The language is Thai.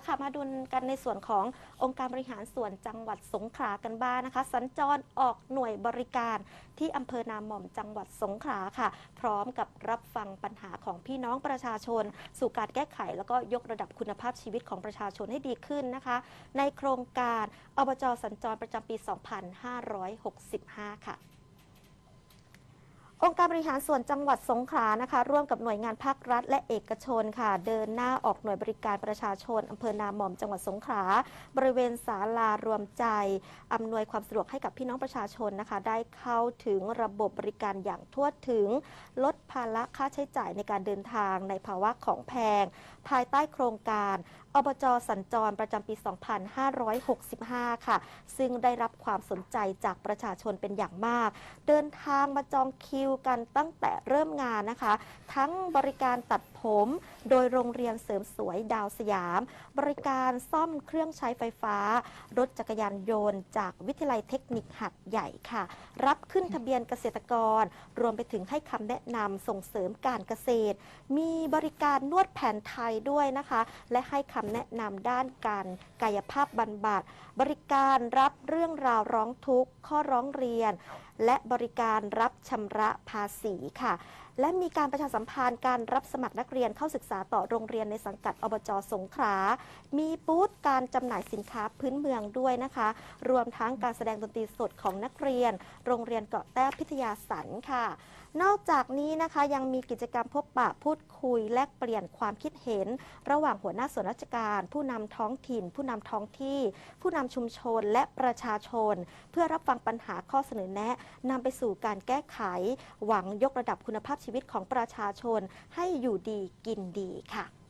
ละค่ะมาดูกันในส่วนขององค์การบริหารส่วนจังหวัดสงขลากันบ้างนะคะ สัญจรออกหน่วยบริการที่อำเภอนาหม่อมจังหวัดสงขลาค่ะ พร้อมกับรับฟังปัญหาของพี่น้องประชาชน สู่การแก้ไขแล้วก็ยกระดับคุณภาพชีวิตของประชาชนให้ดีขึ้นนะคะ ในโครงการอบจสัญจรประจำปี 2565 ค่ะ องค์การบริหารส่วนจังหวัดสงขลานะคะ ร่วมกับหน่วยงานภาครัฐ และเอกชนค่ะ เดินหน้าออกหน่วยบริการประชาชนอำเภอนาหม่อมจังหวัดสงขลาบริเวณศาลารวมใจอำนวยความสะดวกให้กับพี่น้องประชาชนนะคะ ได้เข้าถึงระบบบริการอย่างทั่วถึง ลดภาระค่าใช้จ่ายในการเดินทางในภาวะของแพง ภายใต้โครงการอบจสัญจรประจำปี 2565 ค่ะ ซึ่งได้รับความสนใจจากประชาชนเป็นอย่างมาก เดินทางมาจองคิวกันตั้งแต่เริ่มงานนะคะ ทั้งบริการตัดผมโดยโรงเรียนเสริมสวยดาวสยาม บริการซ่อมเครื่องใช้ไฟฟ้า รถจักรยานยนต์จากวิทยาลัยเทคนิคหัดใหญ่ค่ะ รับขึ้นทะเบียนเกษตรกร รวมไปถึงให้คำแนะนำส่งเสริมการเกษตร มีบริการนวดแผนไทยด้วยนะคะ และให้คำแนะนำด้านการกายภาพบำบัดบริการรับเรื่องราวร้องทุกข์ข้อร้องเรียน และบริการรับชำระภาษีค่ะและมีการประชาสัมพันธ์การรับสมัครนักเรียนเข้าศึกษาต่อโรงเรียนในสังกัดอบจสงขลา มีบูธการจำหน่ายสินค้าพื้นเมืองด้วยนะคะ รวมทั้งการแสดงดนตรีสดของนักเรียน โรงเรียนเกาะแต้พิทยาสันค่ะ นอกจากนี้นะคะยังมีกิจกรรมพบปะพูดคุยแลกเปลี่ยนความคิดเห็น ระหว่างหัวหน้าส่วนราชการ ผู้นำท้องถิ่น ผู้นำท้องที่ ผู้นำชุมชนและประชาชน เพื่อรับฟังปัญหาข้อเสนอแนะนำไปสู่การแก้ไข หวังยกระดับคุณภาพชีวิตของประชาชนให้อยู่ดีกินดีค่ะ